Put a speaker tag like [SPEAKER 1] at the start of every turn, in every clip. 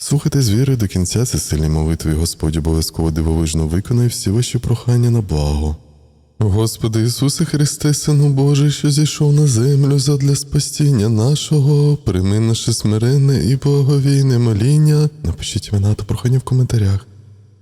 [SPEAKER 1] Слухайте з вірою до кінця це сильні молитви, Господь обов'язково дивовижно виконає всі ваші прохання на благо. Господи Ісусе Христе, Сину Божий, що зійшов на землю задля спасіння нашого, прийми наше смиренне і благовійне моління. Напишіть імена та прохання в коментарях.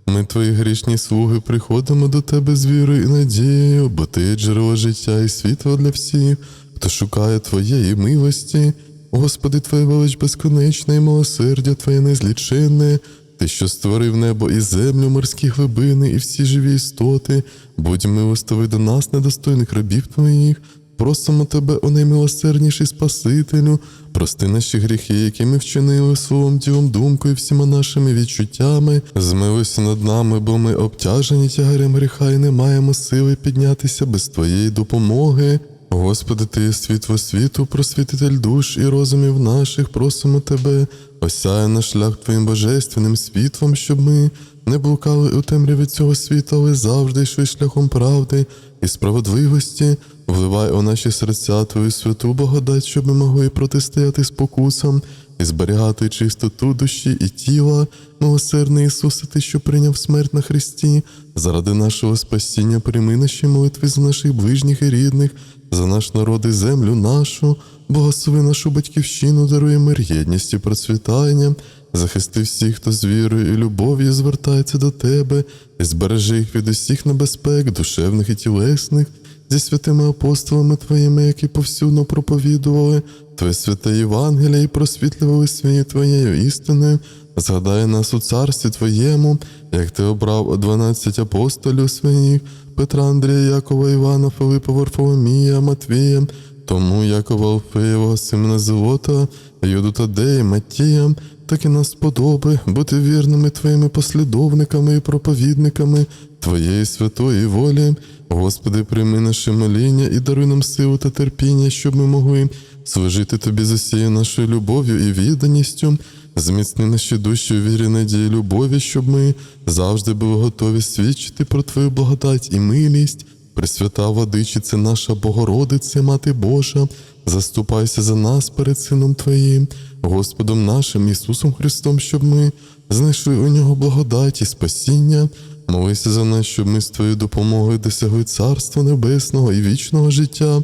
[SPEAKER 1] Ми, твої грішні слуги, приходимо до тебе з вірою і надією, бо ти джерело життя і світло для всіх, хто шукає твоєї милості. Господи, Твоя велич безконечна і милосердя Твоє незліченне, Ти, що створив небо і землю, морські глибини і всі живі істоти, будь милостивий до нас, недостойних рабів Твоїх. Просимо Тебе, о наймилосердніший Спасителю, прости наші гріхи, які ми вчинили словом, ділом, думкою, всіма нашими відчуттями. Змилуйся над нами, бо ми обтяжені тягарем гріха і не маємо сили піднятися без Твоєї допомоги. Господи, Ти є світло світу, просвітитель душ і розумів наших, просимо Тебе, осяй наш шлях Твоїм божественним світлом, щоб ми не блукали у темряві цього світу, але завжди йшли шляхом правди і справедливості. Вливай у наші серця Твою святу благодать, щоб ми могли протистояти спокусам і зберігати чистоту душі і тіла, милосердний Ісусе, Ти, що прийняв смерть на Христі, заради нашого спасіння прийми наші молитви за наших ближніх і рідних, за наш народ і землю нашу, благослови нашу батьківщину, дарує мир, єдність і процвітання, захисти всіх, хто з вірою і любов'ю звертається до Тебе, і збережи їх від усіх небезпек, душевних і тілесних, зі святими апостолами Твоїми, які повсюдно проповідували, Твоє святе Євангеліє і просвітлювали свої Твоєю істиною. Згадай нас у царстві Твоєму, як Ти обрав дванадцять апостолів своїх, Петра, Андрія, Якова, Івана, Филипа, Варфоломія, Матвія, тому Якова Алфеєва, Симона Зелота, Юду Тадея, Матія, так і нас сподоби бути вірними Твоїми послідовниками і проповідниками Твоєї святої волі. Господи, прийми наше моління і даруй нам силу та терпіння, щоб ми могли служити Тобі з усією нашою любов'ю і відданістю. Зміцни наші душі у вірі, надії, любові, щоб ми завжди були готові свідчити про Твою благодать і милість. Пресвята Владичице наша Богородице, Мати Божа, заступайся за нас перед Сином Твоїм, Господом нашим Ісусом Христом, щоб ми знайшли у нього благодать і спасіння. Молися за нас, щоб ми з Твоєю допомогою досягли Царства Небесного і вічного життя.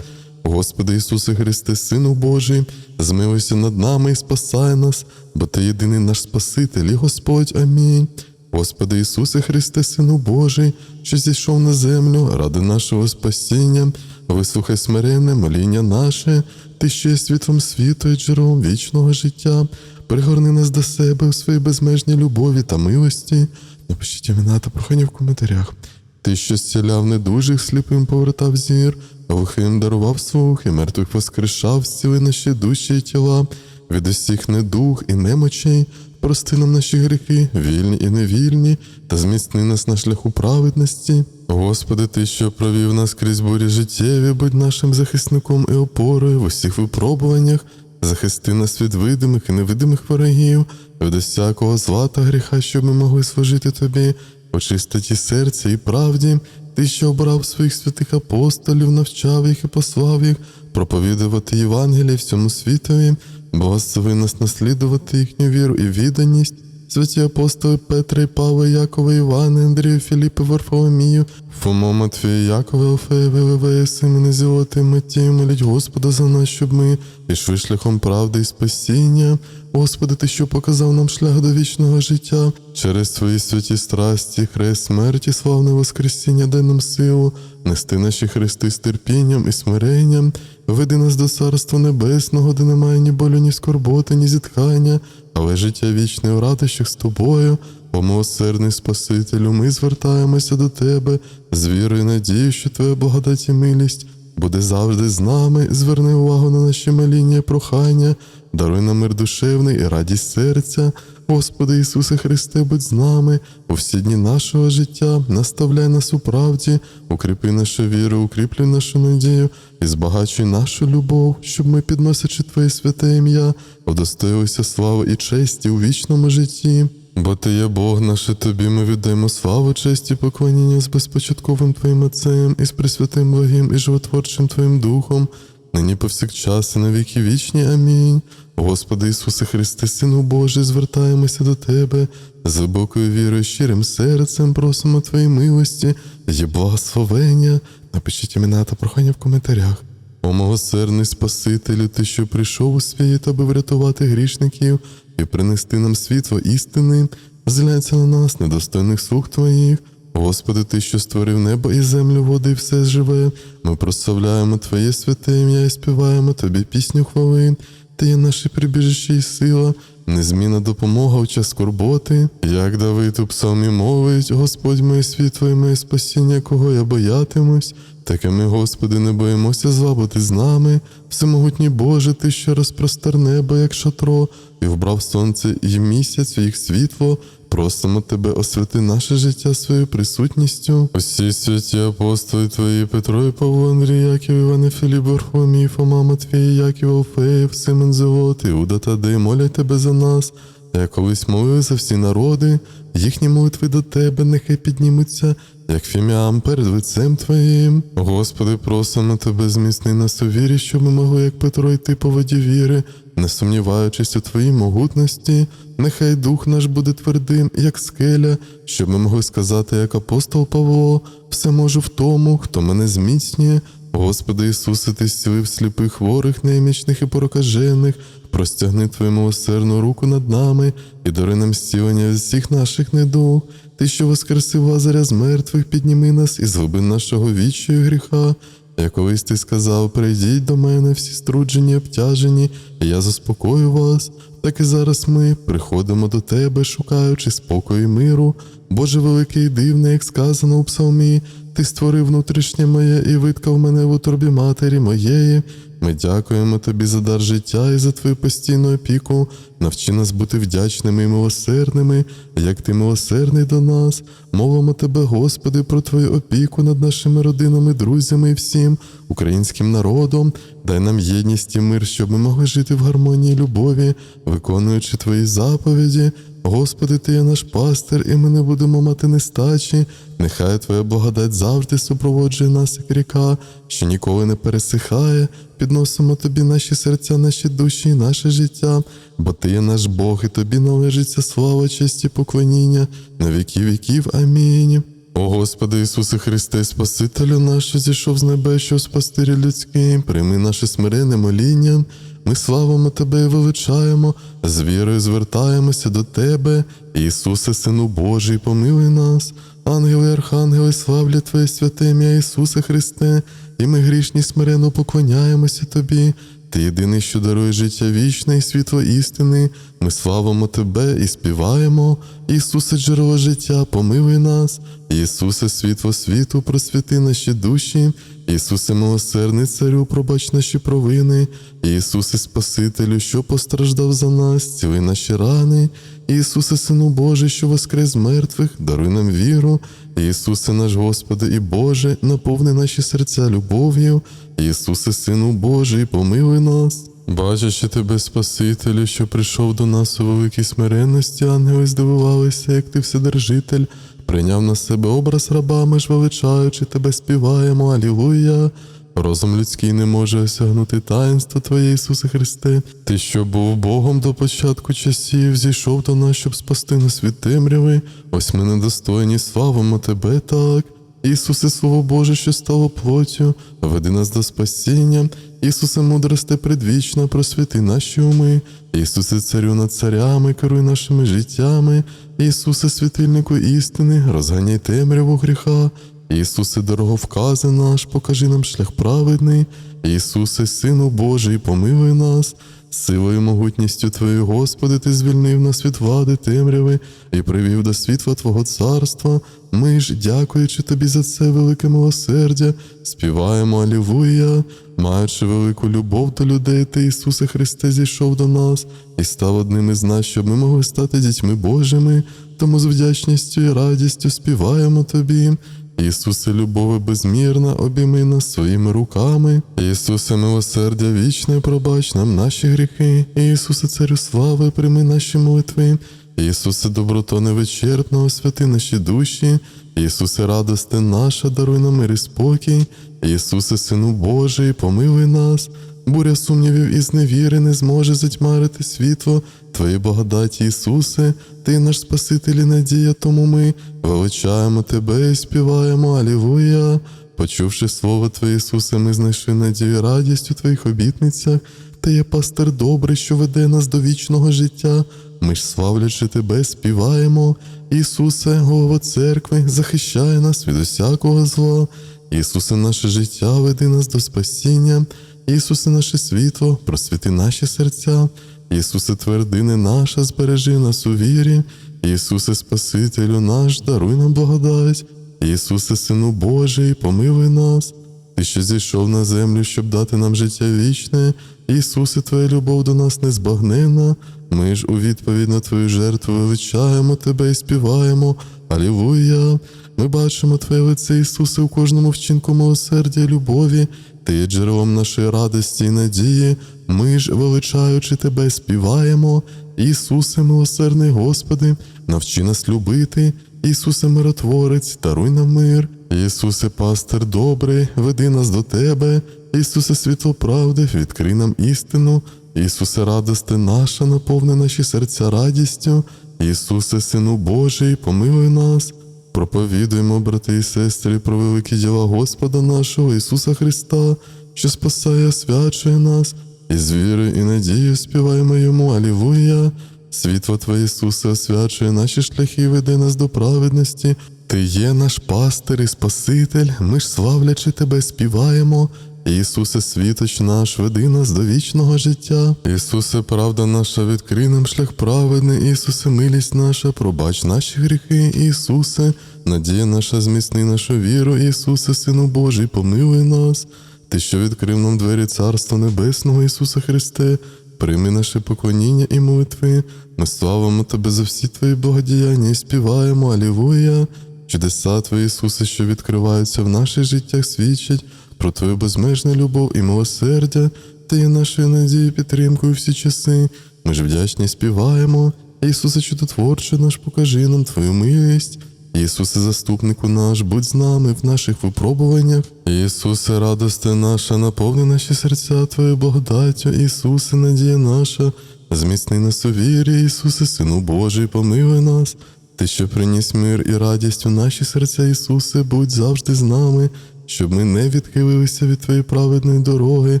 [SPEAKER 1] Господи Ісусе Христе, Сину Божий, змилуйся над нами і спасай нас, бо Ти єдиний наш Спаситель і Господь. Амінь. Господи Ісусе Христе, Сину Божий, що зійшов на землю ради нашого спасіння, вислухай смиренне моління наше, Ти, що є світлом світу і джерелом вічного життя, пригорни нас до себе у своїй безмежній любові та милості. Напишіть імена та прохання в коментарях. Ти, що зціляв недужих, сліпим повертав зір, глухим дарував слух і мертвих воскрешав, зціли наші душі і тіла, від усіх недуг і немочей, прости нам наші гріхи, вільні і невільні, та зміцни нас на шляху праведності. Господи, Ти, що провів нас крізь бурі життєві, будь нашим захисником і опорою в усіх випробуваннях, захисти нас від видимих і невидимих ворогів, від усякого зла та гріха, щоб ми могли служити Тобі по чистоті серця і правді, ти, що обрав своїх святих апостолів, навчав їх і послав їх проповідувати Євангеліє всьому світові, благослови нас наслідувати їхню віру і відданість. Святі апостоли Петра і Павла, Якова, Івана, Андрію, Філіпа, Варфоломію, Фомо, Матвія, Якова, Алфея, Вилевея, Симона, Зілоти, Матію, моліть Господа за нас, щоб ми пішли шляхом правди і спасіння. Господи, Ти, що показав нам шлях до вічного життя, через свої святі страсті, хрест смерті, славне Воскресіння, дай нам силу, нести наші хрести з терпінням і смиренням, веди нас до Царства Небесного, де немає ні болю, ні скорботи, ні зітхання, але життя вічне у радощах з тобою. О милосердний Спасителю, ми звертаємося до Тебе з вірою і надією, що Твоя благодать і милість буде завжди з нами. Зверни увагу на наші моління і прохання, даруй нам мир душевний і радість серця. Господи Ісусе Христе, будь з нами у всі дні нашого життя, наставляй нас у правді, укріпи нашу віру, укріплюй нашу надію і збагачуй нашу любов, щоб ми, підносячи Твоє святе ім'я, удостоїлися слави і честі у вічному житті. Бо ти є Бог наш, тобі ми віддаємо славу, честь і поклоніння з безпочатковим Твоїм Отцем і з пресвятим благим і животворчим Твоїм Духом, нині повсякчас і на віки вічні. Амінь. Господи Ісусе Христе, Сину Божий, звертаємося до Тебе з глибокою вірою, щирим серцем, просимо Твої милості і благословення. Напишіть імена та прохання в коментарях. О милосердний Спасителю, Ти, що прийшов у світ, аби врятувати грішників і принести нам світло істини, згляться на нас, недостойних слуг Твоїх. Господи, Ти, що створив небо і землю, води, і все живе, ми прославляємо Твоє святе ім'я і співаємо Тобі пісню хвали. Ти є наше прибіжище і сила, незмінна допомога в час скорботи. Як Давид у псалмі мовить, Господь моє світло і моє спасіння, кого я боятимусь. Таке ми, Господи, не боїмося зла, з нами. Всемогутній Боже, Ти, що розпростер небо, як шатро, і вбрав сонце і місяць в їх світло. Просимо тебе, освяти наше життя своєю присутністю. Усі святі апостоли Твої, Петро і Павло, Андрій, Яків, Іване, Філіп, Варфоломій, Фома, Матвій, Яків, Алфеєв, Симон Зелот, Іуда Тадей, молять тебе за нас. Я колись молив за всі народи, їхні молитви до тебе нехай піднімуться, як фіміам перед лицем Твоїм. Господи, просимо тебе, зміцни нас у вірі, щоб ми могли, як Петро, йти по воді віри, не сумніваючись у Твоїй могутності, нехай дух наш буде твердим, як скеля, щоб ми могли сказати, як апостол Павло, все можу в тому, хто мене зміцнює. Господи Ісусе, Ти зцілив сліпих хворих, немічних і прокажених, простягни Твою милосердну руку над нами і дари нам зцілення від всіх наших недуг. Ти, що воскресив Лазаря з мертвих, підніми нас із глибин нашого віччя і гріха. Як колись ти сказав, прийдіть до мене всі струджені, обтяжені, і я заспокою вас. Так і зараз ми приходимо до тебе, шукаючи спокою і миру. Боже великий дивний, як сказано у псалмі, ти створив внутрішнє моє і виткав мене в утробі матері моєї. Ми дякуємо тобі за дар життя і за твою постійну опіку. Навчи нас бути вдячними і милосердними, як ти милосердний до нас. Мовимо тебе, Господи, про твою опіку над нашими родинами, друзями і всім українським народом. Дай нам єдність і мир, щоб ми могли жити в гармонії і любові, виконуючи твої заповіді. Господи, Ти є наш пастир, і ми не будемо мати нестачі. Нехай Твоя благодать завжди супроводжує нас, як ріка, що ніколи не пересихає. Підносимо Тобі наші серця, наші душі наше життя, бо Ти є наш Бог, і Тобі належиться слава, честь і поклоніння на віки віків. Амінь. О Господи Ісусе Христе, Спасителю наш, зійшов з небес, що спастирі людський, прийми наше смирене моління. Ми славимо Тебе і величаємо, з вірою звертаємося до Тебе, Ісусе, Сину Божий, помилуй нас. Ангели, архангели, славлять Твоє святе ім'я Ісусе Христе, і ми грішні смиренно поклоняємося Тобі. Ти єдиний, що дарує життя вічне і світло істини. Ми славимо Тебе і співаємо. Ісусе, джерело життя, помилуй нас. Ісусе, світло світу, просвіти наші душі. Ісусе, милосердний царю, пробач наші провини. Ісусе, Спасителю, що постраждав за нас, ціли наші рани. Ісусе, Сину Божий, що воскрес мертвих, даруй нам віру. Ісусе, наш Господи і Боже, наповни наші серця любов'ю. Ісусе, Сину Божий, помилуй нас. Бачачи тебе, Спасителю, що прийшов до нас у великій смиренності, ангели здивувалися, як ти вседержитель, прийняв на себе образ раба, ми ж величаючи тебе, співаємо, Алілуя. Розум людський не може осягнути таїнство Твоє, Ісусе Христе. Ти, що був Богом до початку часів, зійшов до нас, щоб спасти нас від темряви. Ось ми недостойні, славимо Тебе так. Ісусе, Слово Боже, що стало плоттю, веди нас до спасіння. Ісусе, мудросте предвічна, просвіти наші уми. Ісусе, царю над царями, керуй нашими життями. Ісусе, світильнику істини, розганяй темряву гріха. Ісусе, дороговкази наш, покажи нам шлях праведний. Ісусе, Сину Божий, помилуй нас. Силою могутністю Твоєю, Господи, Ти звільнив нас від влади темряви і привів до світла Твого царства. Ми ж, дякуючи Тобі за це велике милосердя, співаємо Алілуя, маючи велику любов до людей, Ти, Ісусе Христе, зійшов до нас і став одним із нас, щоб ми могли стати дітьми Божими. Тому з вдячністю і радістю співаємо Тобі. Ісусе, любове безмірна, обійми нас своїми руками. Ісусе, милосердя вічне, пробач нам наші гріхи. Ісусе, царю слави, прийми наші молитви. Ісусе, доброто невичерпно, освяти наші душі. Ісусе, радости наша, даруй нам мир і спокій. Ісусе, Сину Божий, помилуй нас. Буря сумнівів і зневіри не зможе затьмарити світло Твоєї благодаті, Ісусе, Ти наш Спаситель і надія, тому ми величаємо Тебе і співаємо Алілуя. Почувши слово Твоє, Ісусе, ми знайшли надію і радість у Твоїх обітницях. Ти є пастир добрий, що веде нас до вічного життя. Ми ж, славлячи Тебе, співаємо. Ісусе, голова церкви, захищай нас від усякого зла. Ісусе, наше життя, веди нас до спасіння. Ісусе, наше світло, просвіти наші серця. Ісусе, твердине наша, збережи нас у вірі. Ісусе, Спасителю наш, даруй нам благодать. Ісусе, Сину Божий, помилуй нас. Ти що зійшов на землю, щоб дати нам життя вічне. Ісусе, Твоя любов до нас незбагненна. Ми ж у відповідь на Твою жертву величаємо Тебе і співаємо. Алілуя! Ми бачимо Твоє лице, Ісусе, у кожному вчинку милосердя і любові. Ти є джерелом нашої радості і надії. Ми ж, величаючи Тебе, співаємо. Ісусе, милосердний Господи, навчи нас любити. Ісусе, миротворець, даруй нам мир. Ісусе, пастир добрий, веди нас до Тебе. Ісусе, світло правди, відкрий нам істину. Ісусе, радости наша, наповни наші серця радістю. Ісусе, Сину Божий, помилуй нас. Проповідуємо, брати і сестри, про великі діла Господа нашого Ісуса Христа, що спасає, освячує нас, і з вірою і надією співаємо Йому Алілуя. Світло Твоє Ісусе освячує наші шляхи веде нас до праведності. Ти є наш пастир і Спаситель, ми ж славлячи Тебе, співаємо. Ісусе, світоч наш, веди нас до вічного життя. Ісусе, правда наша, відкрий нам шлях праведний, Ісусе, милість наша, пробач наші гріхи, Ісусе, надія наша, зміцни нашу віру, Ісусе, Сину Божий, помилуй нас. Ти, що відкрив нам двері Царства Небесного, Ісуса Христе, прийми наше поклоніння і молитви. Ми славимо Тебе за всі Твої благодіяння і співаємо, Алілуя. Чудеса Твої, Ісусе, що відкриваються в наших життях, свідчать про Твою безмежну любов і милосердя, Ти є нашою надією, підтримкою всі часи. Ми ж вдячні співаємо. Ісусе, чудотворче наш, покажи нам Твою милість. Ісусе, заступнику наш, будь з нами в наших випробуваннях. Ісусе, радости наша, наповни наші серця Твоєю благодаттю. Ісусе, надія наша, зміцни нас у вірі, Ісусе, Сину Божий, помилуй нас. Ти, що приніс мир і радість у наші серця, Ісусе, будь завжди з нами, щоб ми не відхилилися від Твоєї праведної дороги.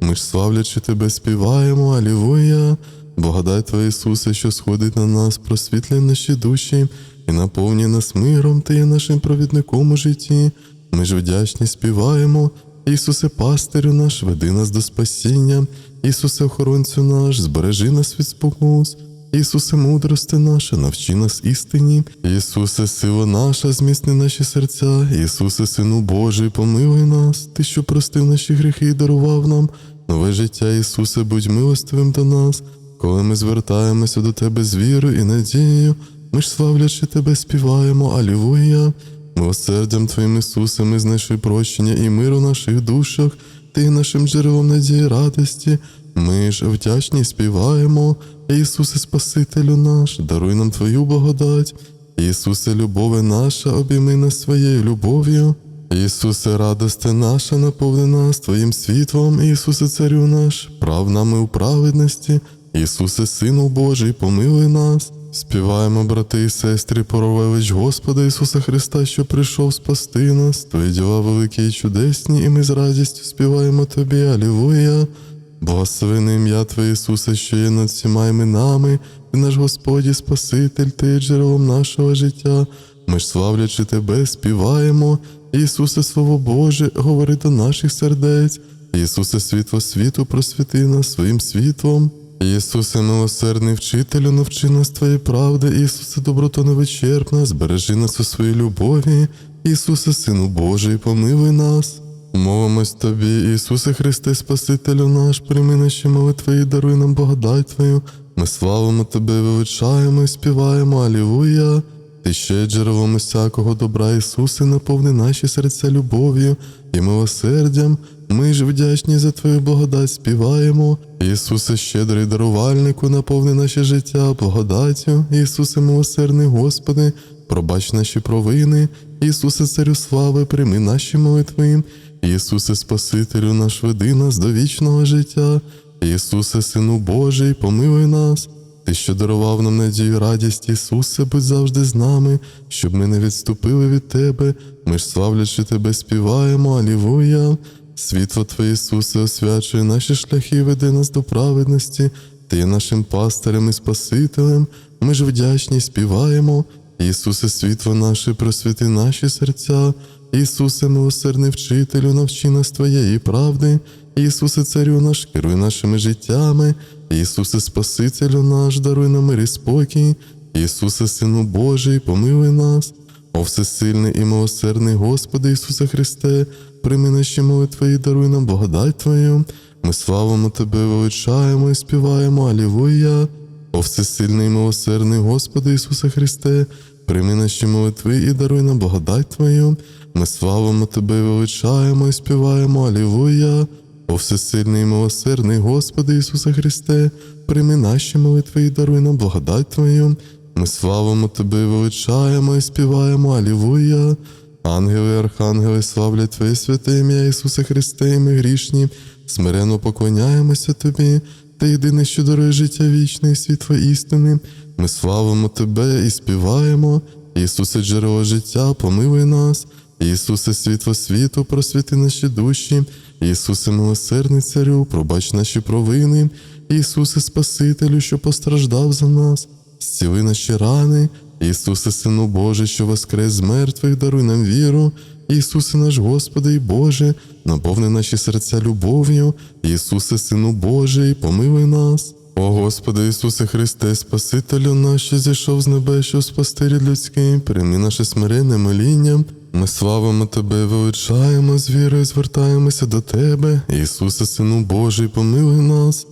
[SPEAKER 1] Ми ж славлячи Тебе, співаємо, Алілуя. Благодать Твоя, Ісусе, що сходить на нас, просвітлює наші душі і наповнює нас миром, Ти є нашим провідником у житті. Ми ж вдячні співаємо. Ісусе, пастирю наш, веди нас до спасіння, Ісусе, охоронцю наш, збережи нас від спокус. Ісусе, мудрости наша, навчи нас істині. Ісусе, сила наша, зміцни наші серця. Ісусе, Сину Божий, помилуй нас, Ти, що простив наші гріхи і дарував нам. Нове життя, Ісусе, будь милостивим до нас. Коли ми звертаємося до Тебе з вірою і надією, ми ж славлячи Тебе, співаємо, Алілуя. Милосердям Твоїм Ісусе, ми знайшли прощення і мир у наших душах, Ти нашим джерелом надії радості. Ми ж вдячні співаємо, Ісусе, Спасителю наш, даруй нам Твою благодать. Ісусе, любове наша, обійми нас своєю любов'ю. Ісусе, радости наша, наповни нас Твоїм світлом, Ісусе, Царю наш, прав нами у праведності, Ісусе, Сину Божий, помилуй нас. Співаємо, брати і сестри, про велич Господа Ісуса Христа, що прийшов спасти нас. Твої діла великі і чудесні, і ми з радістю співаємо Тобі, Алілуя. Благословене ім'я Твоє Ісусе, що є над всіма іменами, Ти наш Господь і Спаситель, Ти є джерелом нашого життя. Ми ж славлячи Тебе, співаємо. Ісусе, Слово Боже, говори до наших сердець. Ісусе, світло світу, просвіти нас своїм світлом. Ісусе, милосердний вчителю, навчи нас Твоєї правди, Ісусе, доброто невичерпна, збережи нас у своїй любові, Ісусе, Сину Божий, помилуй нас. Мовимось Тобі, Ісусе Христе, Спасителю наш, прийми наші молитви і даруй нам благодать Твою. Ми славимо Тебе, величаємо і співаємо, Алілуя. Ти ще джерелом усякого добра, Ісусе, наповни наші серця любов'ю і милосердям. Ми ж вдячні за Твою благодать співаємо. Ісусе, щедрий дарувальнику, наповни наше життя благодаттю. Ісусе, милосердний Господи, пробач наші провини. Ісусе, царю слави, прийми наші молитви. Ісусе Спасителю наш, веди нас до вічного життя. Ісусе, Сину Божий, помилуй нас. Ти, що дарував нам надію радість, Ісусе, будь завжди з нами, щоб ми не відступили від Тебе. Ми ж славлячи Тебе, співаємо, Алілуя. Світло Твоє, Ісусе, освячує наші шляхи, і веде нас до праведності. Ти є нашим пастирем і Спасителем. Ми ж вдячні співаємо. Ісусе, світло наше, просвіти наші серця. Ісусе, милосердний вчителю, навчи нас Твоєї правди. Ісусе, царю наш, керуй нашими життями. Ісусе, Спасителю наш, даруй нам мир і спокій. Ісусе, Сину Божий, помилуй нас. О всесильний і милосердний Господи Ісусе Христе, прийми наші молитви і даруй нам благодать Твою. Ми славимо Тебе, величаємо і співаємо Алілуя. О всесильний і милосердний Господи Ісусе Христе, прийми наші молитви і даруй нам благодать Твою. Ми славимо Тебе, величаємо і співаємо Алілуя. О всесильний і милосердний Господи Ісусе Христе, прийми наші молитви і даруй нам благодать Твою. Ми славимо Тебе, величаємо і співаємо Алілуя. Ангели, архангели, славлять Твоє святе ім'я Ісусе Христе, і ми грішні, смиренно поклоняємося Тобі, Ти єдине, що дарує життя вічне і світло істини. Ми славимо Тебе і співаємо. Ісусе, джерело життя, помилуй нас. Ісусе, світло світу, просвіти наші душі. Ісусе, милосердний царю, пробач наші провини. Ісусе, Спасителю, що постраждав за нас, зціли наші рани. Ісусе, Сину Божий, що воскрес з мертвих, даруй нам віру. Ісусе наш Господи і Боже, наповни наші серця любов'ю. Ісусе, Сину Божий, помилуй нас. О Господи Ісусе Христе, Спасителю наш, що зійшов з небес, що спасти рід людський, прийми наше смиренне моління. Ми славимо Тебе, величаємо з вірою, звертаємося до Тебе. Ісусе, Сину Божий, помилуй нас.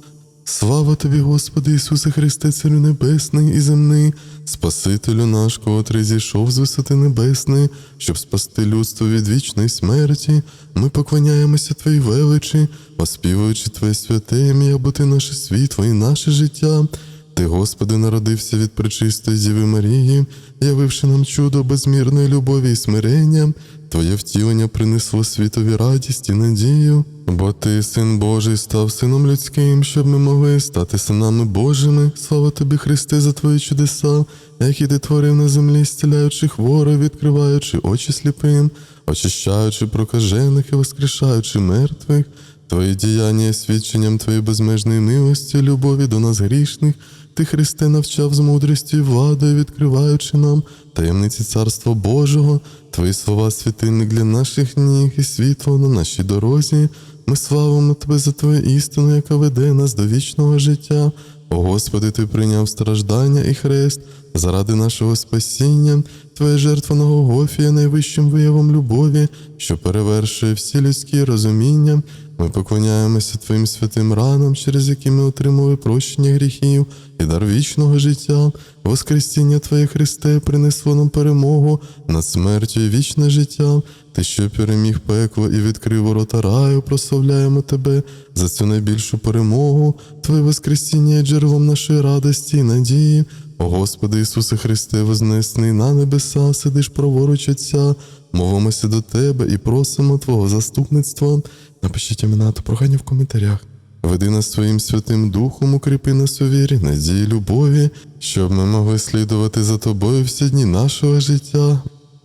[SPEAKER 1] Слава тобі, Господи Ісусе Христе, Царю Небесний і земний, Спасителю наш, котрий зійшов з висоти небесної, щоб спасти людство від вічної смерті. Ми поклоняємося Твоїй величі, оспівуючи Твоє святе ім'я, бо Ти наше світло і наше життя. Ти, Господи, народився від пречистої Діви Марії, явивши нам чудо безмірної любові і смирення. Твоє втілення принесло світові радість і надію, бо ти, син Божий, став сином людським, щоб ми могли стати синами Божими. Слава тобі, Христе, за твої чудеса, які ти творив на землі, зціляючи хворих, відкриваючи очі сліпим, очищаючи прокажених і воскрешаючи мертвих. Твої діяння є свідченням Твоєї безмежної милості, любові до нас грішних. Ти, Христе, навчав з мудрістю владою, відкриваючи нам таємниці Царства Божого, Твої слова світильник для наших ніг і світло на нашій дорозі. Ми славимо Тебе за Твою істину, яка веде нас до вічного життя. О Господи, Ти прийняв страждання і хрест заради нашого спасіння, Твоя жертва на Голгофі найвищим виявом любові, що перевершує всі людські розуміння. Ми поклоняємося Твоїм святим ранам, через які ми отримали прощення гріхів і дар вічного життя. Воскресіння Твоє Христе принесло нам перемогу над смертю і вічне життя. Ти, що переміг пекло і відкрив ворота раю, прославляємо Тебе за цю найбільшу перемогу. Твоє Воскресіння є джерелом нашої радості і надії. О Господи Ісусе Христе, вознесений на небеса, сидиш праворуч Отця, мовимося до Тебе і просимо Твого заступництва. Напишіть імена та прохання в коментарях. Веди нас своїм святим Духом, укріпи нас у вірі, надії, любові, щоб ми могли слідувати за тобою всі дні нашого життя.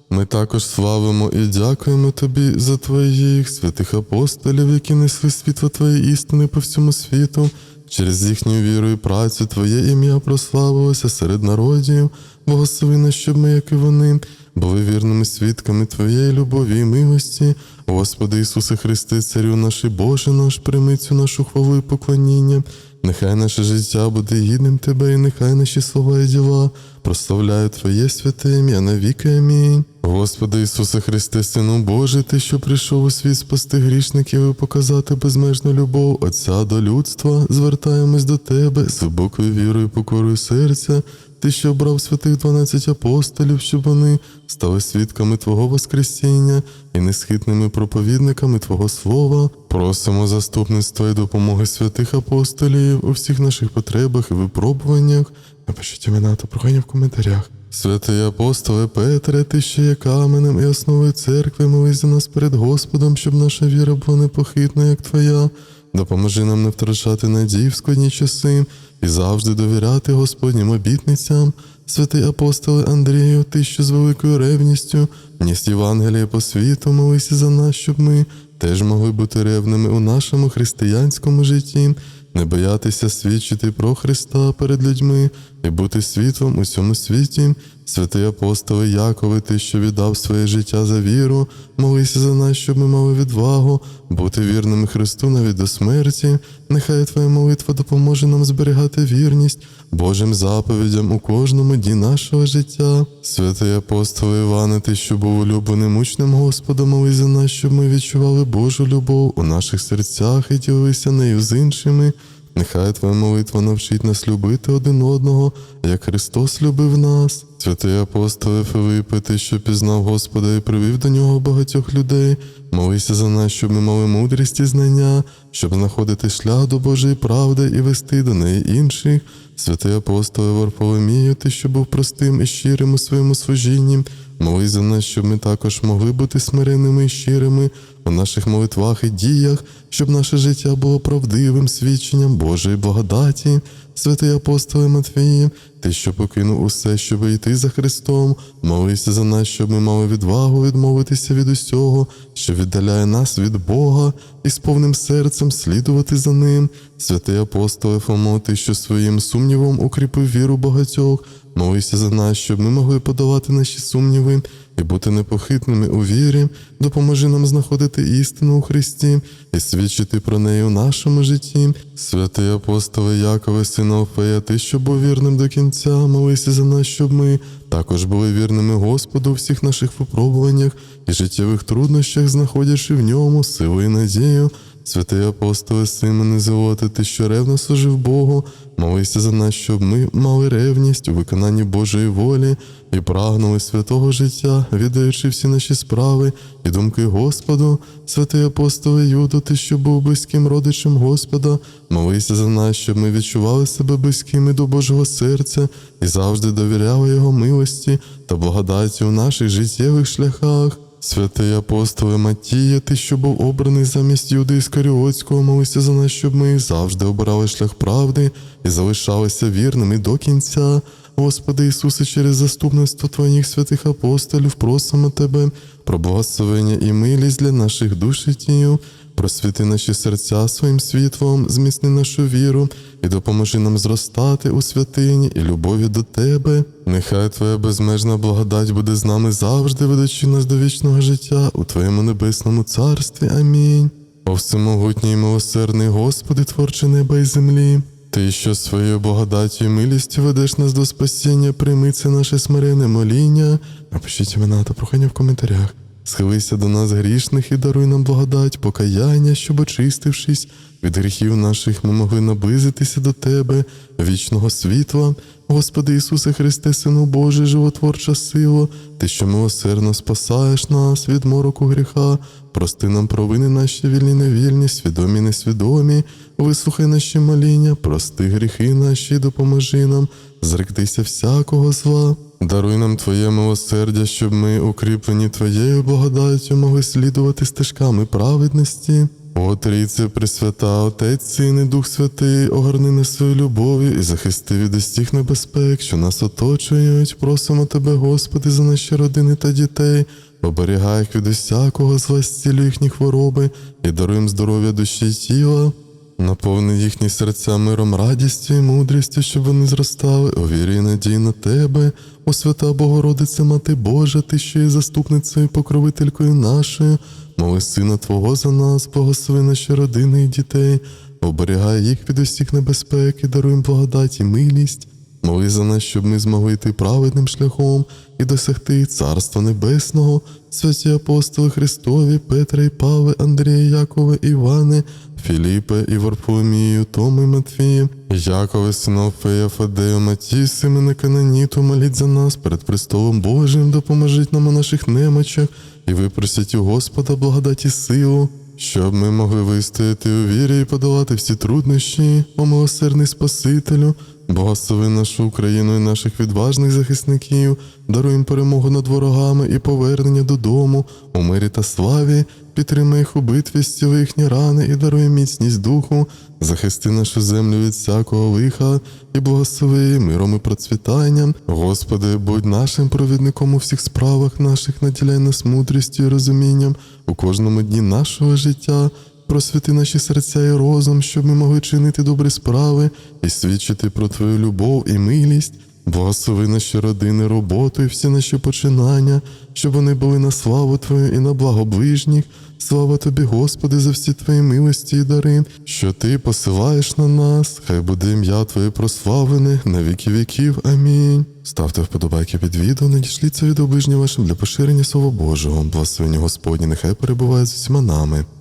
[SPEAKER 1] Ми також славимо і дякуємо Тобі за Твоїх святих апостолів, які несли світло Твоєї істини по всьому світу. Через їхню віру і працю Твоє ім'я прославилося серед народів, благослови нас, щоб ми, як і вони, були вірними свідками Твоєї любові і милості. Господи Ісусе Христе, Царю наш і Боже наш, прийми цю нашу хвалу і поклоніння. Нехай наше життя буде гідним Тебе, і нехай наші слова і діла прославляють Твоє святе ім'я навіки. Амінь. Господи Ісусе Христе, Сину Божий, Ти, що прийшов у світ спасти грішників і показати безмежну любов Отця до людства, звертаємось до Тебе з глибокою вірою покорою серця. Ти, що обрав святих дванадцять апостолів, щоб вони стали свідками Твого Воскресіння і несхитними проповідниками Твого Слова. Просимо заступництва і допомоги святих апостолів у всіх наших потребах і випробуваннях. Напишіть імена та прохання в коментарях. Святий апостоле Петре, ти ще є каменем і основою церкви, молись за нас перед Господом, щоб наша віра була непохитна, як Твоя. Допоможи нам не втрачати надії в складні часи і завжди довіряти Господнім обітницям. Святий апостоле Андрію, ти що з великою ревністю, ніс Євангелія по світу, молися за нас, щоб ми теж могли бути ревними у нашому християнському житті, не боятися свідчити про Христа перед людьми і бути світлом у цьому світі. Святий апостоле Якове, ти, що віддав своє життя за віру, молися за нас, щоб ми мали відвагу, бути вірними Христу навіть до смерті. Нехай Твоя молитва допоможе нам зберігати вірність Божим заповідям у кожному дні нашого життя. Святий апостоле Іване, ти, що був улюбленим учнем Господа, молись за нас, щоб ми відчували Божу любов у наших серцях і ділилися нею з іншими. Нехай Твоя молитва навчить нас любити один одного, як Христос любив нас. Святий апостоле Филиппе, ти, що пізнав Господа і привів до нього багатьох людей. Молися за нас, щоб ми мали мудрість і знання, щоб знаходити шлях до Божої правди і вести до неї інших. Святий апостоле Варфоломію, ти, що був простим і щирим у своєму служінні, молись за нас, щоб ми також могли бути смиренними і щирими у наших молитвах і діях, щоб наше життя було правдивим свідченням Божої благодаті. Святий апостоле Матвії, ти, що покинув усе, щоб йти за Христом, молися за нас, щоб ми мали відвагу відмовитися від усього, що віддаляє нас від Бога, і з повним серцем слідувати за ним. Святий апостоле Фомо, ти, що своїм сумнівом укріпив віру багатьох, молися за нас, щоб ми могли подавати наші сумніви і бути непохитними у вірі, допоможи нам знаходити істину у Христі і свідчити про неї у нашому житті. Святий апостоле Якове, сина Офея, ти, що був вірним до кінця, молися за нас, щоб ми також були вірними Господу у всіх наших випробуваннях і життєвих труднощах, знаходячи в ньому силу і надію. Святий апостоле Симоне Зелоте, ти, що ревно служив Богу, молися за нас, щоб ми мали ревність у виконанні Божої волі і прагнули святого життя, віддаючи всі наші справи і думки Господу. Святий апостоле Юдо, ти, що був близьким родичем Господа, молися за нас, щоб ми відчували себе близькими до Божого серця і завжди довіряли Його милості та благодаті у наших життєвих шляхах. Святий апостоле Матія, ти, що був обраний замість Юди Іскаріотського, молися за нас, щоб ми завжди обирали шлях правди і залишалися вірними до кінця. Господи Ісусе, через заступництво Твоїх святих апостолів просимо Тебе про благословення і милість для наших душ і тіл. Просвіти наші серця своїм світлом, зміцни нашу віру і допоможи нам зростати у святині і любові до Тебе. Нехай Твоя безмежна благодать буде з нами завжди, ведучи нас до вічного життя у Твоєму небесному царстві. Амінь. О всемогутній і милосердний Господи, творче неба і землі. Ти, що своєю благодаттю і милістю ведеш нас до спасіння, прийми це наше смирене моління. Напишіть імена та прохання в коментарях. Схилися до нас грішних і даруй нам благодать, покаяння, щоб, очистившись від гріхів наших, ми могли наблизитися до Тебе, вічного світла. Господи Ісусе Христе, Сину Божий, животворча сила, Ти, що милосердно спасаєш нас від мороку гріха, прости нам провини наші вільні, невільні, свідомі, несвідомі, вислухай наші моління, прости гріхи наші, допоможи нам, зректися всякого зла. Даруй нам Твоє милосердя, щоб ми, укріплені Твоєю благодаттю, могли слідувати стежками праведності. О, Трійце Пресвята, Отець, Син і Дух Святий, огорни нас свою любов'ю і захисти від усіх небезпек, що нас оточують. Просимо Тебе, Господи, за наші родини та дітей. Оберігай їх від усякого зла, зцілюй їхні хвороби і даруй їм здоров'я душі й тіла. Наповни їхні серця миром, радістю і мудрістю, щоб вони зростали. У вірі і надії на тебе, о свята Богородице, Мати Божа, ти що є заступницею і покровителькою нашою, моли Сина Твого за нас, благослови наші родини і дітей, оберігай їх від усіх небезпек і даруй їм благодать і милість. Моли за нас, щоб ми змогли йти праведним шляхом і досягти Царства Небесного, святі апостоли Христові, Петра і Паве, Андрія, Якове, Іване, Філіпе і Варфоломію, Томи, Матвію, Якове, Синофея, Фадею, Матій, Симена Кананіту, моліть за нас перед престолом Божим, допоможіть нам у наших немочах і випросіть у Господа благодаті силу. Щоб ми могли вистояти у вірі і подолати всі труднощі, о милосердний Спасителю, Благослови нашу Україну і наших відважних захисників, даруй перемогу над ворогами і повернення додому у мирі та славі, підтримай їх у битві, зціли їхні рани і даруй міцність духу, захисти нашу землю від всякого лиха і благослови миром і процвітанням. Господи, будь нашим провідником у всіх справах наших, наділяй нас мудрістю і розумінням у кожному дні нашого життя. Просвіти наші серця і розум, щоб ми могли чинити добрі справи і свідчити про Твою любов і милість. Благослови наші родини, роботу і всі наші починання, щоб вони були на славу Твою і на благо ближніх. Слава Тобі, Господи, за всі Твої милості і дари, що Ти посилаєш на нас. Хай буде ім'я Твоє прославлене на віки віків. Амінь. Ставте вподобайки під відео, надішліться від оближніх вашим для поширення Слова Божого. Благословення Господні, нехай перебуває з усіма нами.